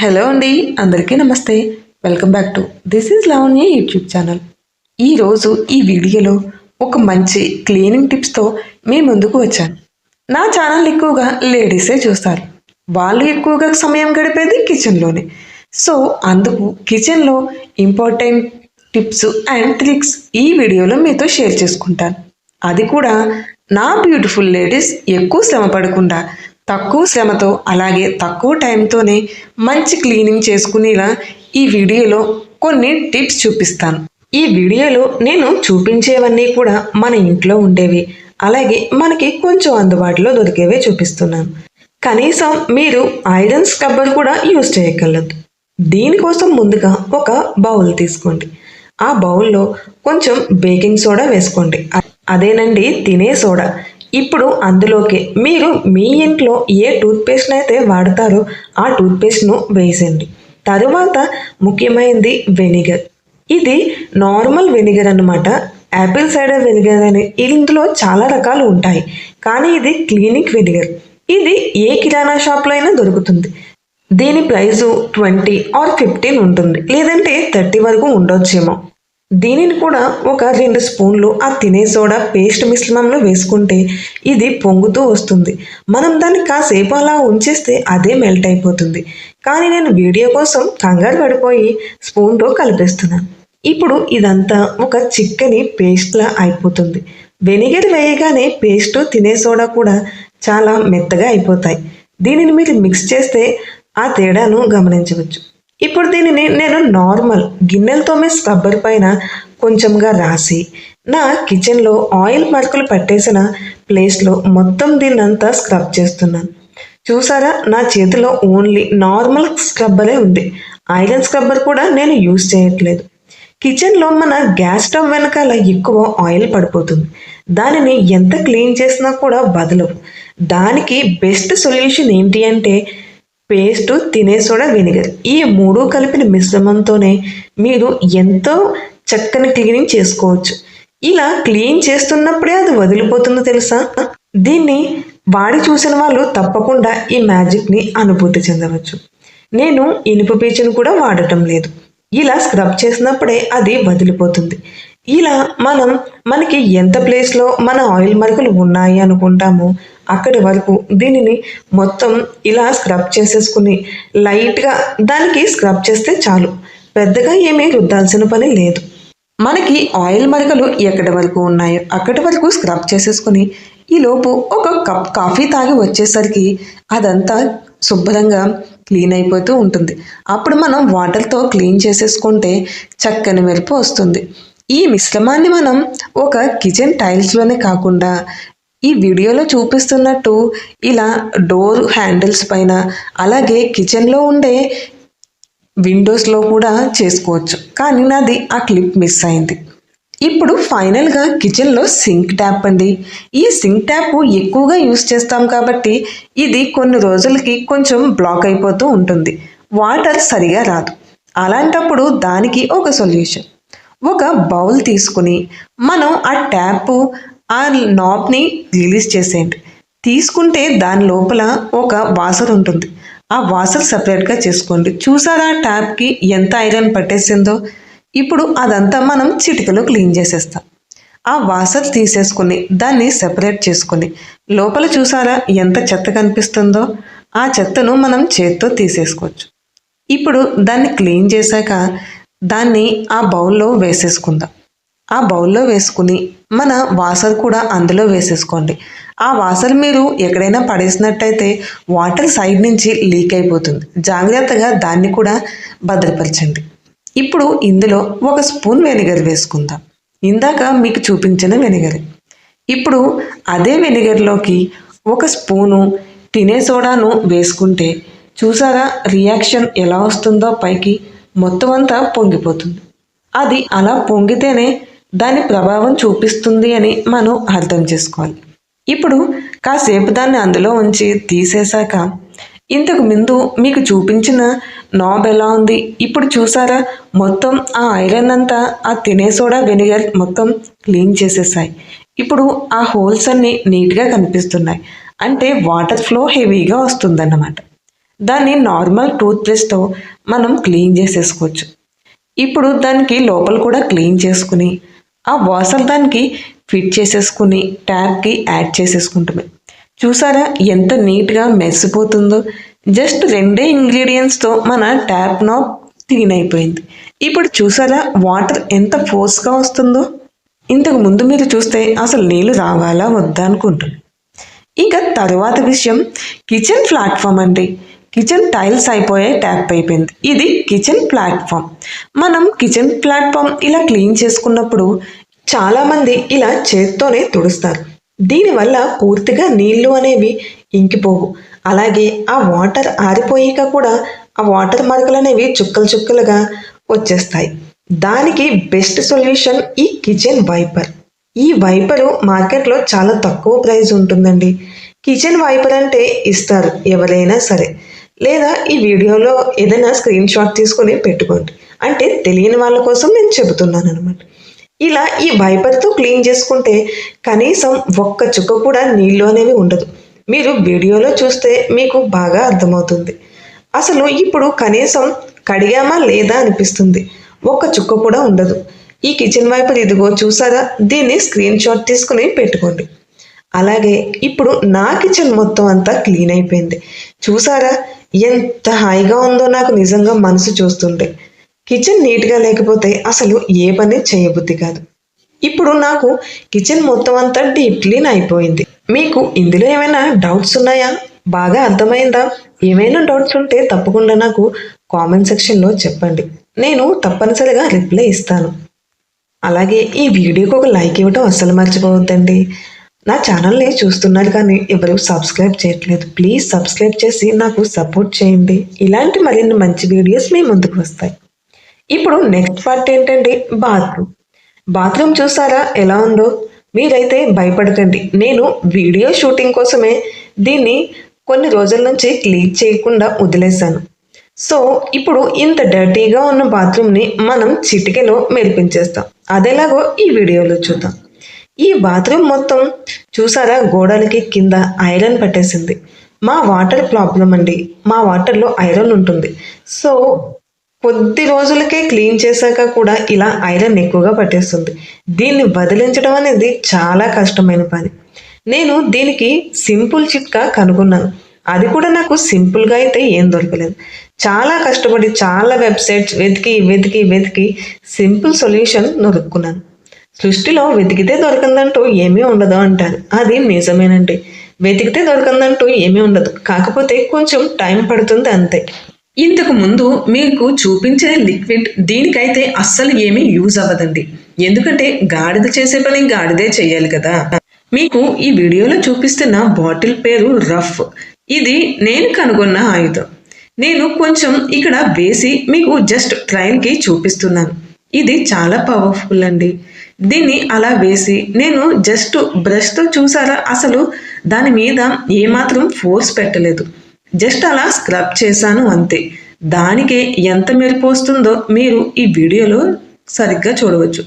Hello అండి అందరికీ నమస్తే. Welcome back to this is Lavanya YouTube channel. ఈరోజు ఈ వీడియోలో ఒక మంచి క్లీనింగ్ టిప్స్తో మీ ముందుకు వచ్చాను. నా ఛానల్ ఎక్కువగా లేడీసే చూస్తారు. వాళ్ళు ఎక్కువగా సమయం గడిపేది కిచెన్లోనే. సో అందుకు కిచెన్లో ఇంపార్టెంట్ టిప్స్ అండ్ ట్రిక్స్ ఈ వీడియోలో మీతో షేర్ చేసుకుంటాను. అది కూడా నా బ్యూటిఫుల్ లేడీస్ ఎక్కువ శ్రమ పడకుండా తక్కువ శ్రమతో అలాగే తక్కువ టైంతోనే మంచి క్లీనింగ్ చేసుకునేలా ఈ వీడియోలో కొన్ని టిప్స్ చూపిస్తాను. ఈ వీడియోలో నేను చూపించేవన్నీ కూడా మన ఇంట్లో ఉండేవి. అలాగే మనకి కొంచెం అందుబాటులో దొరికేవే చూపిస్తున్నాను. కనీసం మీరు ఐరన్ స్క్రబ్బర్ కూడా యూజ్ చేయగలదు దీనికోసం ముందుగా ఒక బౌల్ తీసుకోండి. ఆ బౌల్లో కొంచెం బేకింగ్ సోడా వేసుకోండి. అదేనండి తినే సోడా. ఇప్పుడు అందులోకి మీరు మీ ఇంట్లో ఏ టూత్పేస్ట్ అయితే వాడతారో ఆ టూత్పేస్ట్ను వేసేయండి. తరువాత ముఖ్యమైనది వెనిగర్. ఇది నార్మల్ వెనిగర్ అన్నమాట. యాపిల్ సైడర్ వెనిగర్ అని ఇందులో చాలా రకాలు ఉంటాయి. కానీ ఇది క్లినిక్ వెనిగర్. ఇది ఏ కిరాణా షాప్లో అయినా దొరుకుతుంది. దీని ప్రైజు ట్వంటీ ఆర్ ఫిఫ్టీన్ ఉంటుంది. లేదంటే థర్టీ వరకు ఉండొచ్చేమో. దీనిని కూడా ఒక రెండు స్పూన్లు ఆ తినే సోడా పేస్ట్ మిశ్రమంలో వేసుకుంటే ఇది పొంగుతూ వస్తుంది. మనం దాన్ని కాసేపు అలా ఉంచేస్తే అదే మెల్ట్ అయిపోతుంది. కానీ నేను వీడియో కోసం కంగారు పడిపోయి స్పూన్తో కలిపేస్తున్నాను ఇప్పుడు ఇదంతా ఒక చిక్కని పేస్ట్లా అయిపోతుంది. వెనిగర్ వేయగానే పేస్ట్ తినే సోడా కూడా చాలా మెత్తగా అయిపోతాయి. దీనిని మీరు మిక్స్ చేస్తే ఆ తేడాను గమనించవచ్చు. ఇప్పుడు దీనిని నేను నార్మల్ గిన్నెలతోమే స్క్రబ్బర్ పైన కొంచెంగా రాసి నా కిచెన్లో ఆయిల్ మరకలు పట్టేసిన ప్లేస్లో మొత్తం దీన్నంతా స్క్రబ్ చేస్తున్నాను. చూసారా? నా చేతిలో ఓన్లీ నార్మల్ స్క్రబ్బరే ఉంది. ఐరన్ స్క్రబ్బర్ కూడా నేను యూజ్ చేయట్లేదు. కిచెన్లో మన గ్యాస్ స్టవ్ వెనకాల ఎక్కువ ఆయిల్ పడిపోతుంది. దానిని ఎంత క్లీన్ చేసినా కూడా బదలవు. దానికి బెస్ట్ సొల్యూషన్ ఏంటి అంటే పేస్ట్ తినే సోడా వినిగర్. ఈ మూడు కలిపిన మిశ్రమంతోనే మీరు ఎంతో చక్కని క్లీనింగ్ చేసుకోవచ్చు. ఇలా క్లీన్ చేస్తున్నప్పుడే అది వదిలిపోతుందో తెలుసా? దీన్ని వాడి చూసిన వాళ్ళు తప్పకుండా ఈ మ్యాజిక్ని అనుభూతి చెందవచ్చు. నేను ఇనుప పీచును కూడా వాడటం లేదు. ఇలా స్క్రబ్ చేసినప్పుడే అది వదిలిపోతుంది. ఇలా మనం మనకి ఎంత ప్లేస్లో మన ఆయిల్ మరకలు ఉన్నాయి అనుకుంటామో అక్కడి వరకు దీనిని మొత్తం ఇలా స్క్రబ్ చేసేసుకుని లైట్గా దానికి స్క్రబ్ చేస్తే చాలు. పెద్దగా ఏమీ రుద్దాల్సిన పని లేదు. మనకి ఆయిల్ మరకలు ఎక్కడి వరకు ఉన్నాయో అక్కడి వరకు స్క్రబ్ చేసేసుకుని ఈలోపు ఒక కప్ కాఫీ తాగి వచ్చేసరికి అదంతా శుభ్రంగా క్లీన్ అయిపోతూ ఉంటుంది. అప్పుడు మనం వాటర్తో క్లీన్ చేసేసుకుంటే చక్కని మెరుపు వస్తుంది. ఈ మిశ్రమాన్ని మనం ఒక కిచెన్ టైల్స్లోనే కాకుండా ఈ వీడియోలో చూపిస్తున్నట్టు ఇలా డోర్ హ్యాండిల్స్ పైన అలాగే కిచెన్లో ఉండే విండోస్లో కూడా చేసుకోవచ్చు. కానీ నాది ఆ క్లిప్ మిస్ అయింది. ఇప్పుడు ఫైనల్గా కిచెన్లో సింక్ ట్యాప్ అండి. ఈ సింక్ ట్యాప్ ఎక్కువగా యూస్ చేస్తాం కాబట్టి ఇది కొన్ని రోజులకి కొంచెం బ్లాక్ అయిపోతూ ఉంటుంది. వాటర్ సరిగా రాదు. అలాంటప్పుడు దానికి ఒక సొల్యూషన్. ఒక బౌల్ తీసుకుని మనం ఆ ట్యాప్ ఆ నాబ్ని రిలీజ్ చేసేయండి. తీసుకుంటే దాని లోపల ఒక వాసర్ ఉంటుంది. ఆ వాసర్ సపరేట్గా చేసుకోండి. చూసారా ట్యాప్కి ఎంత ఐరన్ పట్టేసిందో? ఇప్పుడు అదంతా మనం చిటికలో క్లీన్ చేసేస్తాం. ఆ వాసర్ తీసేసుకుని దాన్ని సెపరేట్ చేసుకుని లోపల చూసారా ఎంత చెత్త కనిపిస్తుందో? ఆ చెత్తను మనం చేత్తో తీసేసుకోవచ్చు. ఇప్పుడు దాన్ని క్లీన్ చేశాక దాన్ని ఆ బౌల్లో వేసేసుకుందాం. ఆ బౌల్లో వేసుకుని మన వాసర్ కూడా అందులో వేసేసుకోండి. ఆ వాసర్ మీరు ఎక్కడైనా పడేసినట్టయితే వాటర్ సైడ్ నుంచి లీక్ అయిపోతుంది. జాగ్రత్తగా దాన్ని కూడా భద్రపరచండి. ఇప్పుడు ఇందులో ఒక స్పూన్ వెనిగర్ వేసుకుందాం. ఇందాక మీకు చూపించిన వెనిగర్. ఇప్పుడు అదే వెనిగర్లోకి ఒక స్పూను తినే సోడాను వేసుకుంటే చూసారా రియాక్షన్ ఎలా వస్తుందో పైకి మొత్తం అంతా పొంగిపోతుంది. అది అలా పొంగితేనే దాని ప్రభావం చూపిస్తుంది అని మనం అర్థం చేసుకోవాలి. ఇప్పుడు కాసేపు దాన్ని అందులో ఉంచి తీసేశాక ఇంతకు ముందు మీకు చూపించిన నాబ్ ఎలా ఉంది? ఇప్పుడు చూసారా? మొత్తం ఆ ఐరన్ అంతా ఆ తినే సోడా వెనిగర్ మొత్తం క్లీన్ చేసేసాయి. ఇప్పుడు ఆ హోల్స్ అన్నీ నీట్గా కనిపిస్తున్నాయి. అంటే వాటర్ ఫ్లో హెవీగా వస్తుందన్నమాట. దాన్ని నార్మల్ టూత్ బ్రష్తో మనం క్లీన్ చేసేసుకోవచ్చు. ఇప్పుడు దానికి లోపల కూడా క్లీన్ చేసుకుని ఆ వాసర్ దానికి ఫిట్ చేసేసుకుని ట్యాప్కి యాడ్ చేసేసుకుంటామే. చూసారా ఎంత నీట్గా మెరిసిపోతుందో? జస్ట్ రెండే ఇంగ్రీడియంట్స్తో మన ట్యాప్ నాబ్ క్లీన్ అయిపోయింది. ఇప్పుడు చూసారా వాటర్ ఎంత ఫోర్స్గా వస్తుందో? ఇంతకు ముందు మీరు చూస్తే అసలు నీళ్ళు రావాలా వద్దా అనుకుంటుంది ఇంకా తర్వాత విషయం కిచెన్ ప్లాట్ఫామ్ అండి. కిచెన్ టైల్స్ అయిపోయాయి ట్యాప్ అయిపోయింది. ఇది కిచెన్ ప్లాట్ఫామ్. మనం కిచెన్ ప్లాట్ఫామ్ ఇలా క్లీన్ చేసుకున్నప్పుడు చాలామంది ఇలా చేత్తోనే తుడుస్తారు. దీనివల్ల పూర్తిగా నీళ్ళు అనేవి ఇంకిపోవు. అలాగే ఆ వాటర్ ఆరిపోయాక కూడా ఆ వాటర్ మరకలు అనేవి చుక్కలు చుక్కలుగా వచ్చేస్తాయి. దానికి బెస్ట్ సొల్యూషన్ ఈ కిచెన్ వైపర్. ఈ వైపరు మార్కెట్లో చాలా తక్కువ ప్రైస్ ఉంటుందండి. కిచెన్ వైపర్ అంటే ఇస్తారు ఎవరైనా సరే. లేదా ఈ వీడియోలో ఏదైనా స్క్రీన్ షాట్ తీసుకొని పెట్టుకోండి. అంటే తెలియని వాళ్ళ కోసం నేను చెబుతున్నాను అనమాట ఇలా ఈ వైపర్తో క్లీన్ చేసుకుంటే కనీసం ఒక్క చుక్క కూడా నీళ్ళు అనేవి ఉండదు. మీరు వీడియోలో చూస్తే మీకు బాగా అర్థమవుతుంది. అసలు ఇప్పుడు కనీసం కడిగామా లేదా అనిపిస్తుంది. ఒక్క చుక్క కూడా ఉండదు. ఈ కిచెన్ వైపర్ ఇదిగో చూసారా? దీన్ని స్క్రీన్ షాట్ తీసుకుని పెట్టుకోండి. అలాగే ఇప్పుడు నా కిచెన్ మొత్తం అంతా క్లీన్ అయిపోయింది. చూసారా? ఎంత హాయిగా ఉందో నాకు నిజంగా మనసు చూస్తుంటే. కిచెన్ నీట్గా లేకపోతే అసలు ఏ పని చేయబుద్ధి కాదు. ఇప్పుడు నాకు కిచెన్ మొత్తం అంతా డీప్ క్లీన్ అయిపోయింది. మీకు ఇందులో ఏమైనా డౌట్స్ ఉన్నాయా? బాగా అర్థమైందా? ఏమైనా డౌట్స్ ఉంటే తప్పకుండా నాకు కామెంట్ సెక్షన్లో చెప్పండి. నేను తప్పనిసరిగా రిప్లై ఇస్తాను. అలాగే ఈ వీడియోకి ఒక లైక్ ఇవ్వడం అస్సలు మర్చిపోవద్దండి. నా ఛానల్ని చూస్తున్నారు కానీ ఎవరు సబ్స్క్రైబ్ చేయట్లేదు. ప్లీజ్ సబ్స్క్రైబ్ చేసి నాకు సపోర్ట్ చేయండి. ఇలాంటి మరిన్ని మంచి వీడియోస్ మీ ముందుకు వస్తాయి. ఇప్పుడు నెక్స్ట్ పార్ట్ ఏంటంటే బాత్రూమ్. బాత్రూమ్ చూసారా? ఎలా ఉందో? మీరైతే భయపడకండి. నేను వీడియో షూటింగ్ కోసమే దీన్ని కొన్ని రోజుల నుంచి క్లీన్ చేయకుండా వదిలేశాను. సో ఇప్పుడు ఇంత డర్టీగా ఉన్న బాత్రూమ్ని మనం చిటికెలో మెరిపించేస్తాం. అదేలాగో ఈ వీడియోలో చూద్దాం. ఈ బాత్రూమ్ మొత్తం చూసారా? గోడలకి కింద ఐరన్ పట్టేసింది. మా వాటర్ ప్రాబ్లం అండి. మా వాటర్లో ఐరన్ ఉంటుంది. సో కొద్ది రోజులకే క్లీన్ చేశాక కూడా ఇలా ఐరన్ ఎక్కువగా పట్టేస్తుంది. దీన్ని వదిలించడం అనేది చాలా కష్టమైన పని. నేను దీనికి సింపుల్ చిట్కా కనుగొన్నాను. అది కూడా నాకు సింపుల్గా అయితే ఏం దొరకలేదు. చాలా కష్టపడి చాలా వెబ్సైట్స్ వెతికి వెతికి వెతికి సింపుల్ సొల్యూషన్ నొరుక్కున్నాను. సృష్టిలో వెతికితే దొరకందంటూ ఏమీ ఉండదు అంటారు. అది నిజమేనండి. వెతికితే దొరకందంటూ ఏమీ ఉండదు. కాకపోతే కొంచెం టైం పడుతుంది అంతే. ఇంతకు ముందు మీకు చూపించే లిక్విడ్ దీనికైతే అస్సలు ఏమీ యూజ్ అవ్వదండి. ఎందుకంటే గాడిద చేసే పని గాడిదే చేయాలి కదా. మీకు ఈ వీడియోలో చూపిస్తున్న బాటిల్ పేరు రఫ్. ఇది నేను కనుగొన్న ఆయుధం. నేను కొంచెం ఇక్కడ వేసి మీకు జస్ట్ ట్రైన్కి చూపిస్తున్నాను. ఇది చాలా పవర్ఫుల్ అండి. దీన్ని అలా వేసి నేను జస్ట్ బ్రష్తో చూసారా? అసలు దాని మీద ఏమాత్రం ఫోర్స్ పెట్టలేదు. జస్ట్ అలా స్క్రబ్ చేశాను అంతే. దానికే ఎంత మెరుపు వస్తుందో మీరు ఈ వీడియోలో సరిగ్గా చూడవచ్చు.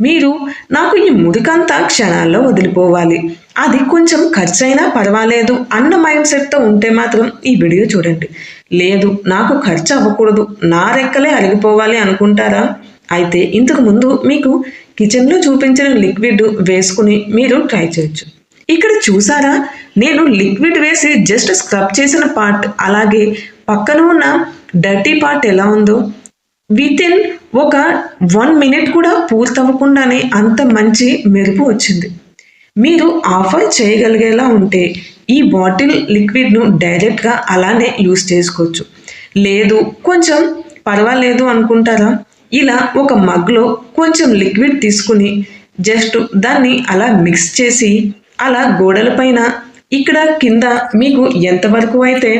మీరు నాకు ఈ ముడికంతా క్షణాల్లో వదిలిపోవాలి. అది కొంచెం ఖర్చైనా పర్వాలేదు అన్న మైండ్ సెట్తో ఉంటే మాత్రం ఈ వీడియో చూడండి. లేదు నాకు ఖర్చు అవ్వకూడదు. నా రెక్కలే అరిగిపోవాలి అనుకుంటారా? అయితే ఇంతకు ముందు మీకు కిచెన్లో చూపించిన లిక్విడ్ వేసుకుని మీరు ట్రై చేయొచ్చు. ఇక్కడ చూసారా? నేను లిక్విడ్ వేసి జస్ట్ స్క్రబ్ చేసిన పార్ట్ అలాగే పక్కన ఉన్న డర్టీ పార్ట్ ఎలా ఉందో. విత్ ఇన్ ఒక వన్ మినిట్ కూడా పూర్తవ్వకుండానే అంత మంచి మెరుపు వచ్చింది. మీరు ఆఫర్ చేయగలిగేలా ఉంటే ఈ బాటిల్ లిక్విడ్ను డైరెక్ట్గా అలానే యూస్ చేసుకోవచ్చు. లేదు కొంచెం పర్వాలేదు అనుకుంటారా? ఇలా ఒక మగ్లో కొంచెం లిక్విడ్ తీసుకుని జస్ట్ దాన్ని అలా మిక్స్ చేసి అలా గోడల పైన ఇక్కడ కింద మీకు ఎంతవరకు అయితే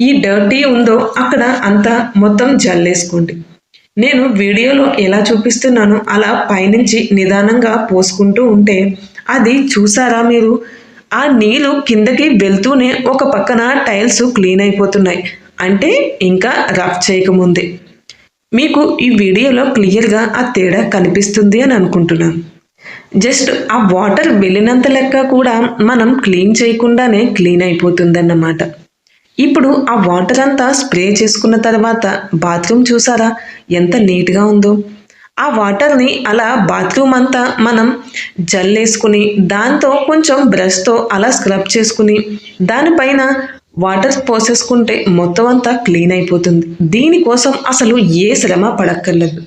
ఈ డర్టీ ఉందో అక్కడ అంతా మొత్తం జల్లేసుకోండి. నేను వీడియోలో ఎలా చూపిస్తున్నానో అలా పైనుంచి నిదానంగా పోసుకుంటూ ఉంటే అది చూసారా మీరు? ఆ నీళ్ళు కిందకి వెళ్తూనే ఒక పక్కన టైల్స్ క్లీన్ అయిపోతున్నాయి. అంటే ఇంకా రఫ్ చేయకముందే. మీకు ఈ వీడియోలో క్లియర్గా ఆ తేడా కనిపిస్తుంది అని అనుకుంటున్నాను జస్ట్ ఆ వాటర్ వెళ్ళినంత లెక్క కూడా మనం క్లీన్ చేయకుండానే క్లీన్ అయిపోతుందన్నమాట. ఇప్పుడు ఆ వాటర్ అంతా స్ప్రే చేసుకున్న తర్వాత బాత్రూమ్ చూసారా? ఎంత నీట్గా ఉందో. ఆ వాటర్ని అలా బాత్రూమ్ అంతా మనం జల్లేసుకుని దాంతో కొంచెం బ్రష్తో అలా స్క్రబ్ చేసుకుని దానిపైన వాటర్ పోసేసుకుంటే మొత్తం అంతా క్లీన్ అయిపోతుంది. దీనికోసం అసలు ఏ శ్రమ పడక్కర్లేదు.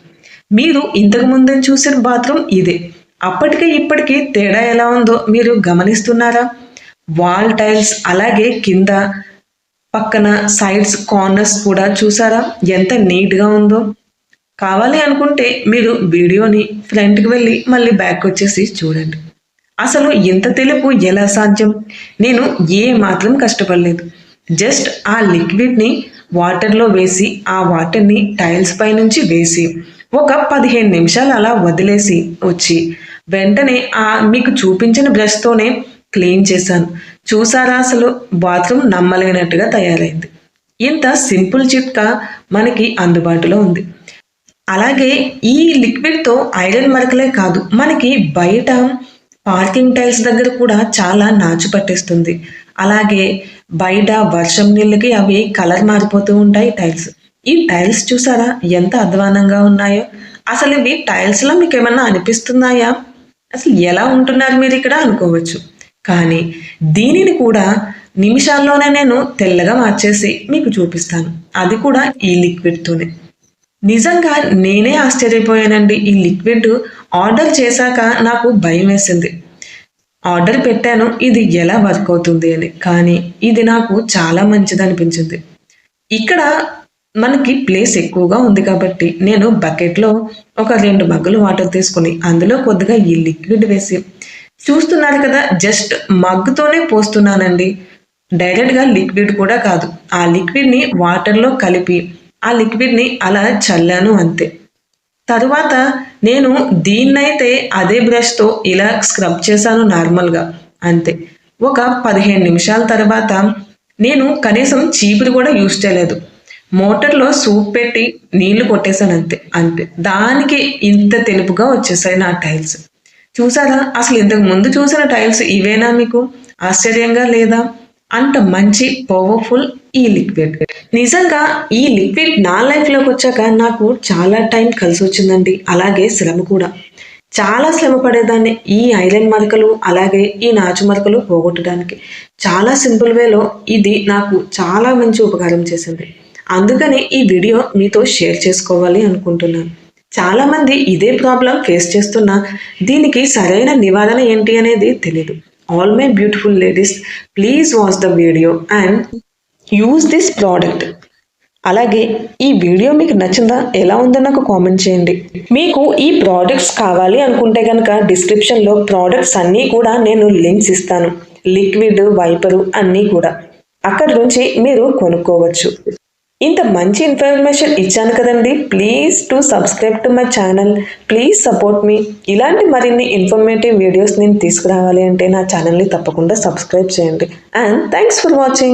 మీరు ఇంతకు ముందే చూసిన బాత్రూమ్ ఇదే. అప్పటికే ఇప్పటికీ తేడా ఎలా ఉందో మీరు గమనిస్తున్నారా? వాల్ టైల్స్ అలాగే కింద పక్కన సైడ్స్ కార్నర్స్ కూడా చూసారా? ఎంత నీట్గా ఉందో. కావాలి అనుకుంటే మీరు వీడియోని ఫ్రంట్కి వెళ్ళి మళ్ళీ బ్యాక్ వచ్చేసి చూడండి. అసలు ఇంత తెలుపు ఎలా సాధ్యం? నేను ఏ మాత్రం కష్టపడలేదు. జస్ట్ ఆ లిక్విడ్ని వాటర్లో వేసి ఆ వాటర్ని టైల్స్ పై నుంచి వేసి ఒక పదిహేను నిమిషాలు అలా వదిలేసి వచ్చి వెంటనే ఆ మీకు చూపించిన బ్రష్తోనే క్లీన్ చేశాను. చూసారా అసలు? బాత్రూమ్ నమ్మలేనట్టుగా తయారైంది. ఇంత సింపుల్ చిట్కా మనకి అందుబాటులో ఉంది. అలాగే ఈ లిక్విడ్తో ఐరన్ మరకలే కాదు మనకి బయట పార్కింగ్ టైల్స్ దగ్గర కూడా చాలా నాచు పట్టేస్తుంది. అలాగే బయట వర్షం నీళ్ళకి అవి కలర్ మారిపోతూ ఉంటాయి టైల్స్. ఈ టైల్స్ చూసారా? ఎంత అధ్వానంగా ఉన్నాయో. అసలు ఇవి టైల్స్లో మీకు ఏమన్నా అనిపిస్తున్నాయా? అసలు ఎలా ఉంటున్నారు మీరు ఇక్కడ అనుకోవచ్చు. కానీ దీనిని కూడా నిమిషాల్లోనే నేను తెల్లగా మార్చేసి మీకు చూపిస్తాను. అది కూడా ఈ లిక్విడ్తోనే నిజంగా నేనే ఆశ్చర్యపోయానండి. ఈ లిక్విడ్ ఆర్డర్ చేశాక నాకు భయం వేసింది. ఆర్డర్ పెట్టాను ఇది ఎలా వర్క్ అవుతుంది అని. కానీ ఇది నాకు చాలా మంచిది అనిపించింది. ఇక్కడ మనకి ప్లేస్ ఎక్కువగా ఉంది కాబట్టి నేను బకెట్లో ఒక రెండు మగ్గులు వాటర్ తీసుకుని అందులో కొద్దిగా ఈ లిక్విడ్ వేసి చూస్తున్నారు కదా జస్ట్ మగ్గుతోనే పోస్తున్నానండి. డైరెక్ట్గా లిక్విడ్ కూడా కాదు. ఆ లిక్విడ్ని వాటర్లో కలిపి ఆ లిక్విడ్ని అలా చల్లాను అంతే. తరువాత నేను దీన్నైతే అదే బ్రష్తో ఇలా స్క్రబ్ చేశాను నార్మల్గా అంతే. ఒక పదిహేను నిమిషాల తర్వాత నేను కనీసం చీపురు కూడా యూజ్ చేయలేదు. మోటార్లో సూప్ పెట్టి నీళ్ళు కొట్టేశాను అంతే అంతే. దానికి ఇంత తెలుపుగా వచ్చేసాయి నా టైల్స్. చూసారా? అసలు ఇంతకు ముందు చూసిన టైల్స్ ఇవేనా మీకు? ఆశ్చర్యంగా లేదా? అంత మంచి పవర్ఫుల్ ఈ లిక్విడ్ నిజంగా ఈ లిక్విడ్ నా లైఫ్లోకి వచ్చాక నాకు చాలా టైం కలిసి వచ్చిందండి. అలాగే శ్రమ కూడా. చాలా శ్రమ పడేదాన్ని ఈ ఐరన్ మరకలు అలాగే ఈ నాచు మరకలు పోగొట్టడానికి. చాలా సింపుల్ వేలో ఇది నాకు చాలా మంచి ఉపకారం చేసింది. అందుకని ఈ వీడియో మీతో షేర్ చేసుకోవాలి అనుకుంటున్నాను. చాలామంది ఇదే ప్రాబ్లం ఫేస్ చేస్తున్నా. దీనికి సరైన నివారణ ఏంటి అనేది తెలీదు. All my beautiful ladies please watch the video and use this product అలాగే ఈ వీడియో మీకు నచ్చిందా? ఎలా ఉందో నాకు కామెంట్ చేయండి. మీకు ఈ ప్రోడక్ట్స్ కావాలి అనుకుంటే కనుక డిస్క్రిప్షన్లో ప్రోడక్ట్స్ అన్నీ కూడా నేను లింక్స్ ఇస్తాను. లిక్విడ్ వైపరు అన్నీ కూడా. అక్కడి నుంచి మీరు కొనుక్కోవచ్చు. ఇంత మంచి ఇన్ఫర్మేషన్ ఇచ్చాను కదండి. Please to subscribe to my channel please support మీ ఇలాంటి మరిన్ని ఇన్ఫర్మేటివ్ వీడియోస్ నేను తీసుకురావాలి అంటే నా ఛానల్ని తప్పకుండా సబ్స్క్రైబ్ చేయండి. And thanks for watching